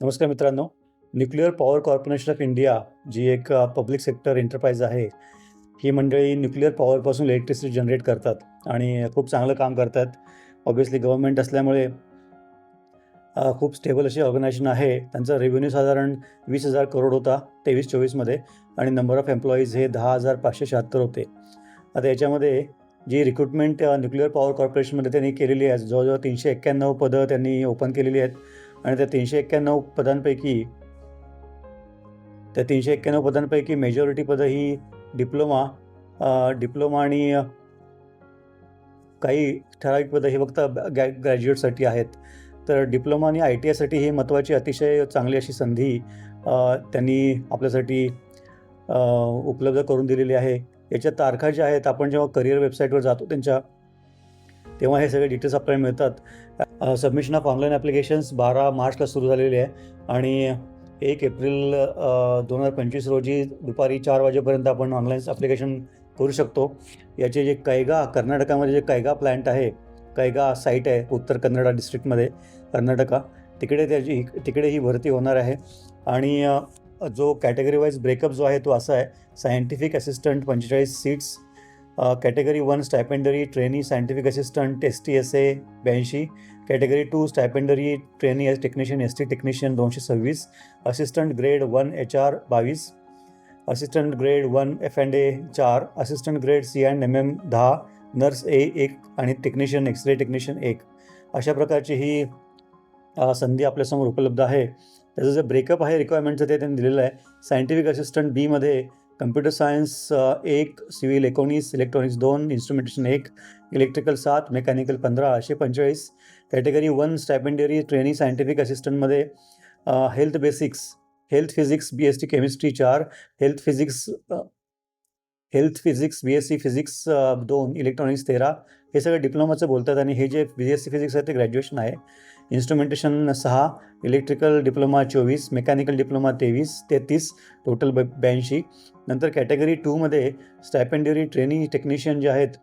नमस्कार मित्रांनो. Nuclear power corporation of India जी एक पब्लिक सेक्टर एंटरप्राइज आहे ही मंडळी न्यूक्लिअर पॉवरपासून इलेक्ट्रिसिटी जनरेट करतात आणि खूप चांगलं काम करतात. ऑब्वियसली गव्हर्मेंट असल्यामुळे खूप स्टेबल अशी ऑर्गनायझेशन आहे. त्यांचा रेव्हेन्यू साधारण वीस हजार करोड होता तेवीस चोवीसमध्ये आणि नंबर ऑफ एम्प्लॉईज हे दहा हजार पाचशे शहात्तर होते. आता याच्यामध्ये जी रिक्रुटमेंट न्यूक्लिअर पॉवर कॉर्पोरेशनमध्ये त्यांनी केलेली आहे जवळजवळ तीनशे एक्क्याण्णव पदं त्यांनी ओपन केलेली आहेत. आणि त्या तीनशे एक्क्याण्णव पदांपैकी त्या तीनशे एक्क्याण्णव पदांपैकी मेजॉरिटी पदं ही डिप्लोमा डिप्लोमा आणि काही ठराविक पदं ही फक्त गॅ ग्रॅज्युएटसाठी आहेत. तर डिप्लोमा आणि आय टी आयसाठी ही महत्त्वाची अतिशय चांगली अशी संधी त्यांनी आपल्यासाठी उपलब्ध करून दिलेली आहे. याच्या तारखा ज्या आहेत आपण जेव्हा करिअर वेबसाईटवर जातो त्यांच्या तेव्हा हे सगळे डिटेल्स आपल्याला मिळतात. सबमिशन ऑफ ऑनलाईन ॲप्लिकेशन्स बारा मार्चला सुरू झालेली आहे आणि एक एप्रिल दोन हजार पंचवीस रोजी दुपारी चार वाजेपर्यंत आपण ऑनलाईन ॲप्लिकेशन करू शकतो. याचे जे कैगा कर्नाटकामध्ये जे कैगा प्लॅन्ट आहे कैगा साईट आहे उत्तर कन्नडा डिस्ट्रिक्टमध्ये कर्नाटका तिकडे त्याची तिकडे ही भरती होणार आहे. आणि जो कॅटेगरी वाईज ब्रेकअप जो आहे तो असा आहे सायंटिफिक असिस्टंट पंचेचाळीस seats category one stipendiary trainee scientific assistant S T S A ब्याऐंशी. Category two stipendiary trainee S technician S T technician दोनशे सव्वीस. Assistant grade one H R बावीस. Assistant grade one F and A चार. Assistant grade C and M M दहा. Nurse A एक. आणि technician X ray technician एक. अशा प्रकारची ही संधी आपल्यासमोर उपलब्ध आहे. त्याचं जे ब्रेकअप आहे रिक्वायरमेंटचं ते त्यांनी दिलेलं आहे. सायंटिफिक असिस्टंट बीमध्ये कम्प्युटर सायन्स uh, एक सिव्हिल एकोणीस इलेक्ट्रॉनिक्स दोन इन्स्ट्रुमेंटेशन एक इलेक्ट्रिकल सात मेकॅनिकल पंधरा असे पंचेचाळीस. Category one stipendiary trainee scientific असिस्टंटमध्ये health basics health physics B S T chemistry चार health physics health physics B S C physics दोन इलेक्ट्रॉनिक्स तेरा. हे सगळं डिप्लोमाचं बोलतात आणि हे जे बी एस सी फिजिक्स आहे ते ग्रॅज्युएशन आहे. इन्स्ट्रुमेंटेशन सहा इलेक्ट्रिकल डिप्लोमा चोवीस मेकॅनिकल डिप्लोमा तेवीस तेहतीस टोटल ब ब्याऐंशी. नंतर कॅटेगरी टूमध्ये स्टॅपेंडरी ट्रेनिंग टेक्निशियन जे आहेत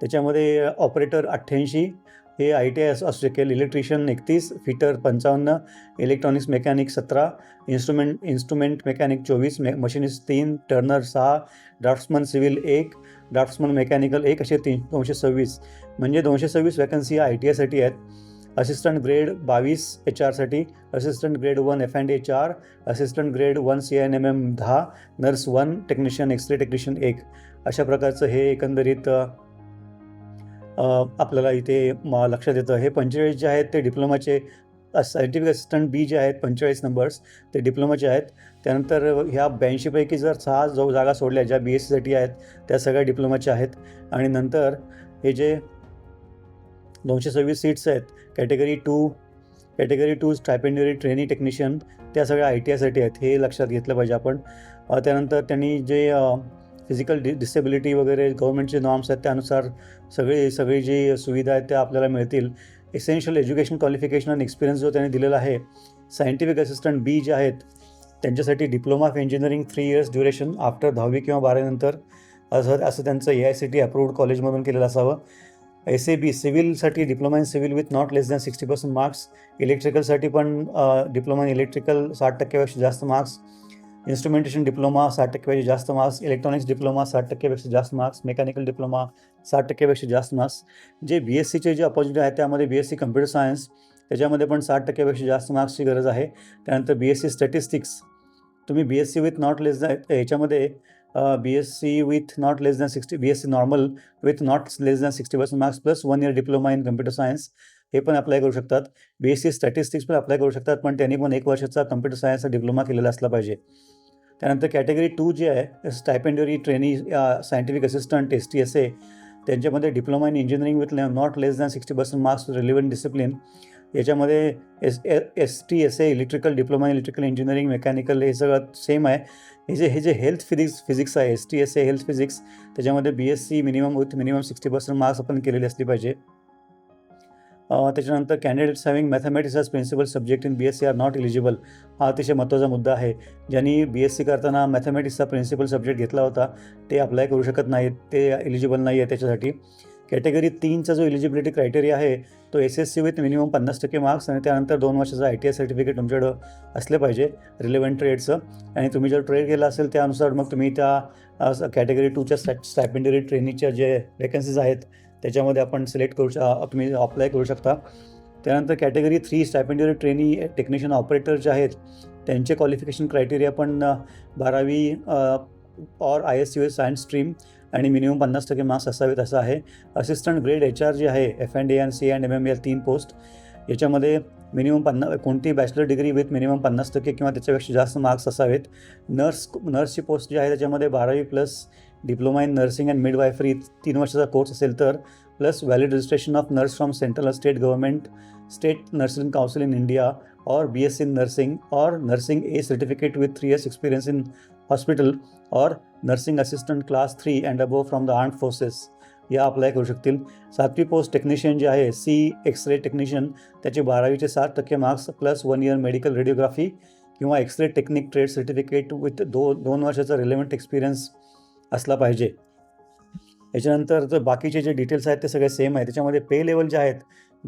त्याच्यामध्ये ऑपरेटर अठ्ठ्याऐंशी हे आय टी आय असू शकेल इलेक्ट्रिशियन एकतीस फिटर पंचावन्न इलेक्ट्रॉनिक्स मेकॅनिक सतरा इन्स्ट्रुमेंट इन्स्ट्रुमेंट मेकॅनिक चोवीस मे मशिनिस्ट तीन टर्नर सहा ड्राफ्ट्समन सिव्हिल एक ड्राफ्ट्समन मेकॅनिकल एक असे तीन दोनशे सव्वीस. म्हणजे दोनशे सव्वीस वॅकन्सी आय टी आयसाठी आहेत. असिस्टंट ग्रेड बावीस H आरसाठी assistant grade one F and H R assistant grade one C N M M दहा nurse one technician x ray technician एक. अशा प्रकारचं हे एकंदरीत आपल्याला इथे म लक्षात येतं. हे पंचेचाळीस जे आहेत ते डिप्लोमाचे सायंटिफिक असिस्टंट बी जे आहेत पंचेचाळीस नंबर्स ते डिप्लोमाचे आहेत. त्यानंतर ह्या ब्याऐंशीपैकी जर सहा जो जागा सोडल्या ज्या बी एस सीसाठी आहेत त्या सगळ्या डिप्लोमाच्या आहेत. आणि नंतर हे जे दोनशे सव्वीस सीट्स आहेत. Category two category two stipendiary trainee technician त्या सगळ्या आय टी आयसाठी आहेत. हे लक्षात घेतलं पाहिजे आपण. त्यानंतर त्यांनी जे फिजिकल डि डिसेबिलिटी वगैरे गव्हर्मेंटचे नॉर्म्स आहेत त्यानुसार सगळी सगळी जी सुविधा आहेत त्या आपल्याला मिळतील. एसेन्शियल एज्युकेशन क्वालिफिकेशन आणि एक्सपिरियन्स जो त्यांनी दिलेला आहे सायंटिफिक असिस्टंट बी जे आहेत त्यांच्यासाठी diploma of engineering three years duration after दहावी किंवा बारावीनंतर असं असं त्यांचं A I C T approved कॉलेजमधून केलेलं असावं. S A B सिव्हिलसाठी diploma in civil with not less than sixty percent marks इलेक्ट्रिकलसाठी पण डिप्लोमा इन इलेक्ट्रिकल साठ टक्क्यापेक्षा जास्त मार्क्स इन्स्ट्रुमेंटेशन डिप्लोमा साठ टक्क्यापेक्षा जास्त मार्क्स इलेक्ट्रॉनिक्स डिप्लोमा साठ टक्क्यापेक्षा जास्त मार्क्स मेकॅनिकल डिप्लोमा साठ टक्क्यापेक्षा जास्त मार्क्स जे बी एस सीचे जे अपॉर्च्युनिटी आहेत त्यामध्ये B S C computer science त्याच्यामध्ये पण साठ टक्क्यापेक्षा जास्त मार्क्सची गरज आहे. त्यानंतर बी एस सी स्टॅटिस्टिक्स तुम्ही B S C with not less than याच्यामध्ये B S C with not less BSc sixty B S C normal with not less than sixty percent marks plus one year diploma in computer science हे पण apply करू शकतात. B S C statistics पण apply करू शकतात पण त्यांनी पण एक वर्षाचा कम्प्युटर सायन्सचा डिप्लोमा केलेला असला पाहिजे. त्यानंतर कॅटेगरी टू जे आहे stipendiary trainee scientific assistant S T S A त्यांच्यामध्ये diploma in engineering with not less than sixty percent marks relevant discipline याच्यामध्ये S A S T S A electrical diploma electrical engineering mechanical हे सगळं same आहे. हे जे हे जे health physics physics आहे S T S A health physics त्याच्यामध्ये B S C minimum with minimum sixty percent marks आपण केलेली असली पाहिजे. त्याच्यानंतर candidates having mathematics as principal subject in B S C are not eligible हा अतिशय महत्त्वाचा मुद्दा आहे. ज्यांनी बी एस सी करताना मॅथमॅटिक्सचा प्रिन्सिपल सब्जेक्ट घेतला होता ते अप्लाय करू शकत नाहीत ते एलिजिबल नाही आहे त्याच्यासाठी. कॅटेगरी तीनचा जो एलिजिबिलिटी क्रायटेरिया आहे तो S S C with minimum पन्नास टक्के मार्क्स आणि त्यानंतर दोन वर्षाचं आय टी आय सर्टिफिकेट तुमच्याकडं असलं पाहिजे रिलेव्हंट ट्रेडचं आणि तुम्ही जर ट्रेड केला असेल त्यानुसार मग तुम्ही त्या कॅटेगरी टूच्या स्टॅ स्टॅपेंडरी ट्रेनिंगच्या जे वेकन्सीज आहेत त्याच्यामध्ये आपण सिलेक्ट करू शा तुम्ही अप्लाय करू शकता. त्यानंतर category three stipendiary trainee technician operator जे आहेत त्यांचे क्वालिफिकेशन क्रायटेरिया पण बारावी or I S U S science stream आणि मिनिमम पन्नास टक्के मार्क्स असावेत असं आहे. असिस्टंट ग्रेड एच आर जे आहे F and A and C and M M L तीन पोस्ट याच्यामध्ये मिनिमम पन्ना कोणती बॅचलर डिग्री विथ मिनिमम पन्नास टक्के किंवा त्याच्यापेक्षा जास्त मार्क्स असावेत. नर्स नर्सची पोस्ट जी आहे त्याच्यामध्ये बारावी plus diploma in nursing and midwifery तीन वर्षाचा कोर्स असेल तर plus valid registration of nurse from central state government state nursing council in India और B S C in nursing और nursing A certificate with three years experience in hospital और nursing assistant class three and above from the arm forces या apply करू शकतील. सातवी post technician जे आहे C X ray technician त्याचे बारावीचे सात टक्के marks plus one year medical radiography किंवा X ray technique trade certificate with दो दोन वर्षाचा रिलेव्हंट एक्सपिरियन्स असला पाहिजे. याच्यानंतर जर बाकीचे जे डिटेल्स आहेत ते सगळे सेम आहे. त्याच्यामध्ये पे लेवल जे आहेत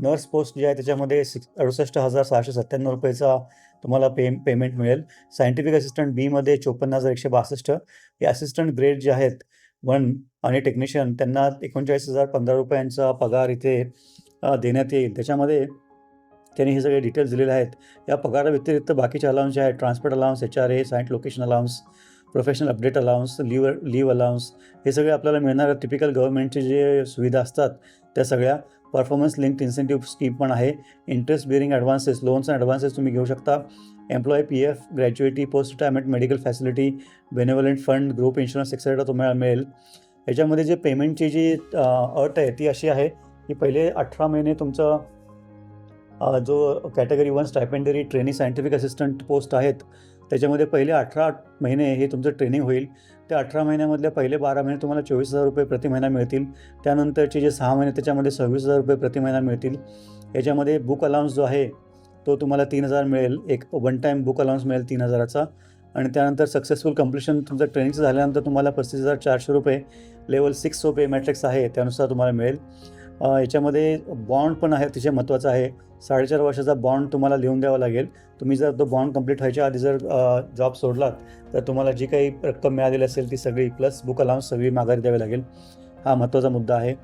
नर्स पोस्ट जे आहे त्याच्यामध्ये सिक्स अडुसष्ट हजार सहाशे सत्त्याण्णव रुपयेचा तुम्हाला पे पेमेंट मिळेल. सायंटिफिक असिस्टंट बीमध्ये चोपन्न हजार एकशे बासष्ट. हे असिस्टंट ग्रेड जे आहेत वन आणि टेक्निशियन त्यांना एकोणचाळीस हजार पंधरा रुपयांचा पगार इथे देण्यात येईल. त्याच्यामध्ये त्यांनी हे सगळे डिटेल्स दिलेले आहेत. या पगाराव्यतिरिक्त बाकीचे अलाउन्स जे आहेत transport allowance H R A Cyient location allowance professional update allowance leave leave allowance हे सगळे आपल्याला मिळणाऱ्या टिपिकल गव्हर्नमेंटचे जे सुविधा असतात त्या सगळ्या परफॉर्मन्स लिंक्ड इन्सेंटिव्ह स्कीम पण आहे. Interest bearing advances loans and advances तुम्ही घेऊ शकता. Employ P F gratuity post retirement medical facility benevolent fund group insurance etcetera तुम्हाला मिळेल. याच्यामध्ये जे पेमेंटची जी अट आहे ती अशी आहे की पहिले अठरा महिने तुमचं जो category one stipendiary training scientific assistant post आहेत त्याच्यामध्ये पहिले अठरा महिने हे तुमचं ट्रेनिंग होईल. त्या अठरा महिन्यामधले पहिले बारा महिने तुम्हाला चोवीस हजार रुपये प्रति महिना मिळतील. त्यानंतरचे जे सहा महिने त्याच्यामध्ये सव्वीस हजार रुपये प्रति महिना मिळतील. याच्यामध्ये बुक अलाउन्स जो आहे तो तुम्हाला तीन हजार मिळेल. एक वन टाईम बुक अलाउन्स मिळेल तीन हजाराचा. आणि त्यानंतर सक्सेसफुल कम्प्लिशन तुमचं ट्रेनिंगचं झाल्यानंतर तुम्हाला पस्तीस हजार चारशे रुपये लेवल सिक्स जो पे मॅट्रिक्स आहे त्यानुसार तुम्हाला मिळेल. याच्यामध्ये बॉन्ड पण आहे अतिशय महत्त्वाचा आहे. साडेचार वर्षाचा बॉन्ड तुम्हाला लिहून द्यावा लागेल. तुम्ही जर तो बॉन्ड कंप्लीट व्हायच्या आधी जर जॉब सोडलात तर तुम्हाला जी काही रक्कम मिळालेली असेल ती सगळी प्लस बुक अलाउन्स सगळी माघारी द्यावी लागेल. हा महत्त्वाचा मुद्दा आहे.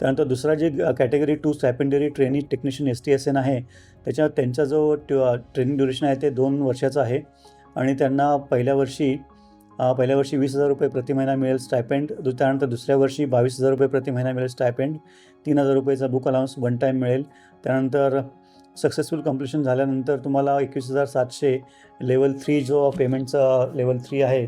त्यानंतर दुसरा जे category two stipendiary training technician S T S N आहे त्याच्या त्यांचा जो ट्रेनिंग ड्युरेशन आहे ते दोन वर्षाचं आहे. आणि त्यांना पहिल्या वर्षी पहिल्या वर्षी वीस हजार रुपये प्रति महिना मिळेल स्टायपेंड दु त्यानंतर दुसऱ्या वर्षी बावीस हजार रुपये प्रति महिना मिळेल स्टायपेंड तीन हजार रुपयेचा बुक अलाउन्स वन टाईम मिळेल. त्यानंतर सक्सेसफुल कम्प्लिशन झाल्यानंतर तुम्हाला एकवीस हजार सातशे लेवल थ्री जो पेमेंटचा लेवल थ्री आहे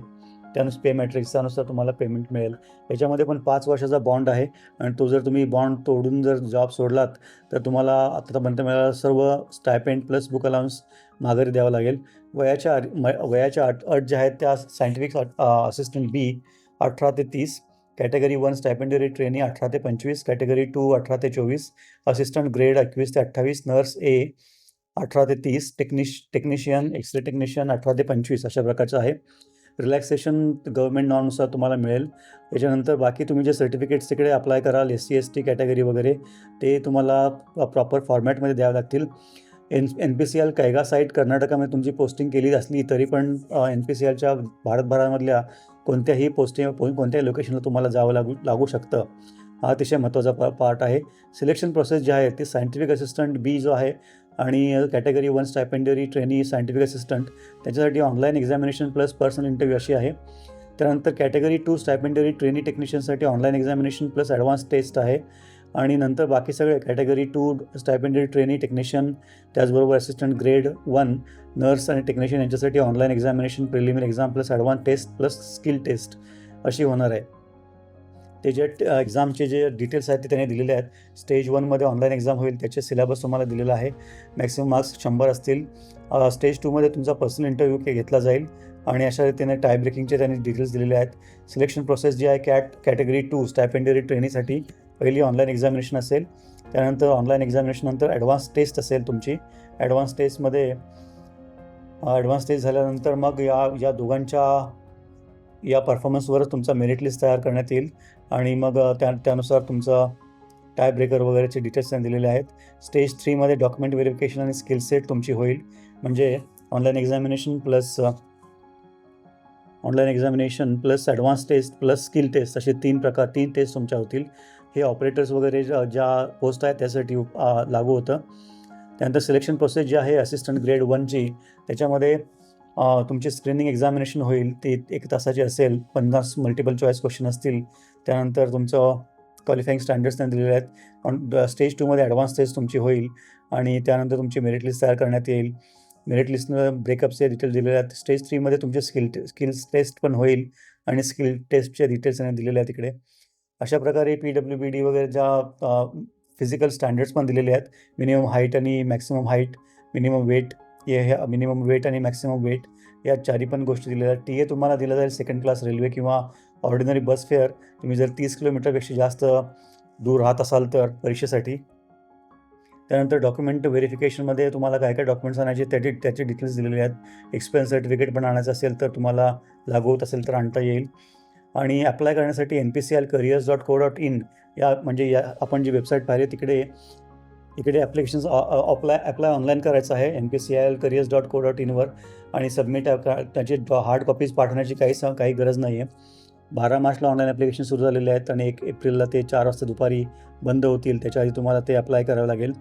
त्यानुसार पे मॅट्रिक्सच्यानुसार तुम्हाला पेमेंट मिळेल. याच्यामध्ये पण पाच वर्षाचा बॉन्ड आहे. आणि तो जर तुम्ही बॉन्ड तोडून जर जॉब सोडलात तर तुम्हाला आतापर्यंत मिळाला सर्व स्टायपेंड प्लस बुक अलाउन्स माघारी द्यावं लागेल. वयाच्या म- वयाच्या अट अट ज्या आहेत त्या सायंटिफिक असिस्टंट बी अठरा ते तीस कॅटेगरी वन स्टायपेंडरी ट्रेनी अठरा ते पंचवीस कॅटेगरी टू अठरा ते चोवीस असिस्टंट ग्रेड एकवीस ते अठ्ठावीस नर्स ए अठरा ते तीस टेक्निश टेक्निशियन एक्सरे टेक्निशियन अठरा ते पंचवीस अशा प्रकारचं आहे. रिलॅक्सेशन गव्हर्मेंट नॉर्मनुसार तुम्हाला मिळेल. त्याच्यानंतर बाकी तुम्ही जे सर्टिफिकेट्स तिकडे अप्लाय कराल S C S T category वगैरे ते तुम्हाला प्रॉपर फॉर्मॅटमध्ये द्यावे लागतील. N N P C L Kaiga site कर्नाटकामध्ये तुमची पोस्टिंग केली असली तरी पण एन पी सी एलच्या भारतभरामधल्या कोणत्याही पोस्टिंग कोणत्याही लोकेशनला तुम्हाला जावं लागू लागू शकतं. हा अतिशय महत्त्वाचा पा पार्ट आहे. सिलेक्शन प्रोसेस जी आहे ती सायंटिफिक असिस्टंट बी जो आहे आणि category one stipendiary trainee scientific assistant त्याच्यासाठी online examination plus personal interview अशी आहे. त्यानंतर category two stipendiary trainee टेक्निशियनसाठी online examination plus advance test आहे. आणि नंतर बाकी सगळे category two stipendiary trainee technician त्याचबरोबर असिस्टंट ग्रेड वन नर्स आणि टेक्निशियन यांच्यासाठी online examination preliminary exam plus advance test plus skill test अशी होणार आहे. ते जे एक्झामचे जे डिटेल्स आहेत ते त्यांनी दिलेले आहेत. स्टेज वनमध्ये ऑनलाईन एक्झाम होईल त्याचे सिलेबस तुम्हाला दिलेला आहे. मॅक्सिमम मार्क्स शंभर असतील. स्टेज टूमध्ये तुमचा पर्सनल इंटरव्ह्यू घेतला जाईल. आणि अशा रीतीने टाय ब्रेकिंगचे त्यांनी डिटेल्स दिलेले आहेत. सिलेक्शन प्रोसेस जी आहे कॅट कॅटेगरी टू स्टॅपेंडरी ट्रेनिंगसाठी पहिली ऑनलाईन एक्झामिनेशन असेल. त्यानंतर ऑनलाईन एक्झामिनेशननंतर ॲडव्हान्स टेस्ट असेल तुमची. ॲडव्हान्स टेस्टमध्ये ॲडव्हान्स टेस्ट झाल्यानंतर मग या या दोघांच्या या परफॉर्मन्सवरच तुमचा मेरिट लिस्ट तयार करण्यात येईल. आणि मग त्या त्यानुसार तुमचं टाय ब्रेकर वगैरेचे डिटेल्स त्यांनी दिलेले आहेत. स्टेज थ्रीमध्ये डॉक्युमेंट व्हेरिफिकेशन आणि स्किल सेट तुमची होईल. म्हणजे online examination plus online examination plus advance test plus skill test असे तीन प्रकार तीन टेस्ट तुमच्या होतील. हे ऑपरेटर्स वगैरे ज्या पोस्ट आहेत त्यासाठी लागू होतं. त्यानंतर सिलेक्शन प्रोसेस जी आहे असिस्टंट ग्रेड वनची त्याच्यामध्ये तुमची स्क्रीनिंग एक्झामिनेशन होईल. ती एक तासाची असेल. पन्नास मल्टिपल चॉईस क्वेश्चन असतील. त्यानंतर तुमचं क्वालिफाईंग स्टँडर्ड्स त्यांनी दिलेले आहेत. पण स्टेज टूमध्ये ॲडव्हान्स टेस्ट तुमची होईल आणि त्यानंतर तुमची मेरिट लिस्ट तयार करण्यात येईल. मेरिट लिस्टनं ब्रेकअपचे डिटेल्स दिलेले आहेत. स्टेज थ्रीमध्ये तुमचे स्किल स्किल्स टेस्ट पण होईल आणि स्किल टेस्टचे डिटेल्स त्यांनी दिलेले आहेत तिकडे अशा प्रकारे पी डब्ल्यू बी डी वगैरे ज्या फिजिकल स्टँडर्ड्स पण दिलेले आहेत. मिनिमम हाईट आणि मॅक्सिमम हाईट मिनिमम वेट हे मिनिमम वेट आणि मॅक्सिमम वेट या चारी पण गोष्टी दिलेल्या आहेत. टी ए तुम्हाला दिलं जाईल सेकंड क्लास रेल्वे किंवा ऑर्डिनरी बस फेअर तुम्ही जर तीस किलोमीटरपेक्षा जास्त दूर राहत असाल तर परीक्षेसाठी. त्यानंतर डॉक्युमेंट व्हेरिफिकेशनमध्ये तुम्हाला काय काय डॉक्युमेंट्स आणायचे त्याचे त्याचे डिटेल्स दिलेले आहेत. एक्सपिरियन्स सर्टिफिकेट पण आणायचं असेल तर तुम्हाला लागू होत असेल तर आणता येईल. आणि अप्लाय करण्यासाठी N P C L careers dot co dot in या म्हणजे या आपण जी वेबसाईट पाहिली तिकडे इकडे ॲप्लिकेशन्स अप्लाय अप्लाय ऑनलाईन करायचं आहे N P C I L careers dot co dot इनवर आणि सबमिट त्याची हार्ड कॉपीज पाठवण्याची काही स काही गरज नाही आहे बारा मार्चला ऑनलाईन ॲप्लिकेशन सुरू झालेले आहेत आणि एक एप्रिलला ते चार वाजता दुपारी बंद होतील. त्याच्या आधी तुम्हाला ते अप्लाय करावं लागेल.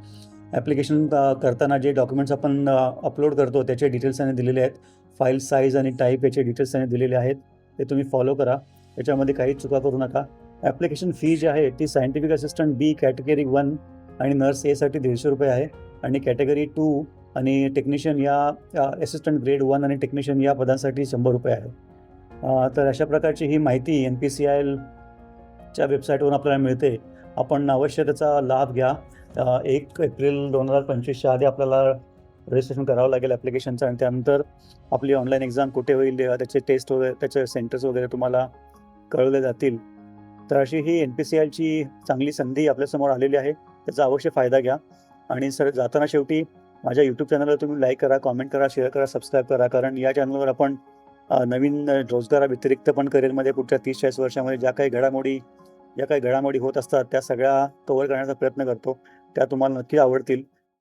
ॲप्लिकेशन करताना जे डॉक्युमेंट्स आपण अपलोड करतो त्याचे डिटेल्स त्यांनी दिलेले आहेत. फाईल साईज आणि टाईप याचे डिटेल्स त्यांनी दिलेले आहेत. ते तुम्ही फॉलो करा. त्याच्यामध्ये काही चुका करू नका. ॲप्लिकेशन फी जी आहे ती scientific assistant B category one आणि नर्स एसाठी दीडशे रुपये आहे. आणि कॅटेगरी टू आणि टेक्निशियन या असिस्टंट ग्रेड वन आणि टेक्निशियन या पदांसाठी शंभर रुपये आहे. तर अशा प्रकारची ही माहिती एन पी सी आय एलच्या वेबसाईटवरून आपल्याला मिळते. आपण अवश्य त्याचा लाभ घ्या. एक एप्रिल दोन हजार पंचवीसच्या आधी आपल्याला रजिस्ट्रेशन करावं लागेल ॲप्लिकेशनचं आणि त्यानंतर आपली ऑनलाईन एक्झाम कुठे होईल त्याचे टेस्ट वगैरे त्याचे सेंटर्स वगैरे तुम्हाला कळवले जातील. तर अशी ही एन पी सी आयची चांगली संधी आपल्यासमोर आलेली आहे. त्याचा अवश्य फायदा घ्या. आणि सर जाताना शेवटी माझ्या यूट्यूब चॅनलला तुम्ही लाईक करा कॉमेंट करा शेअर करा सबस्क्राईब करा. कारण या चॅनलवर आपण नवीन रोजगाराव्यतिरिक्त पण करिअरमध्ये पुढच्या तीस चाळीस वर्षामध्ये ज्या काही घडामोडी ज्या काही घडामोडी होत असतात त्या सगळ्या कव्हर करण्याचा प्रयत्न करतो. त्या तुम्हाला नक्की आवडतील.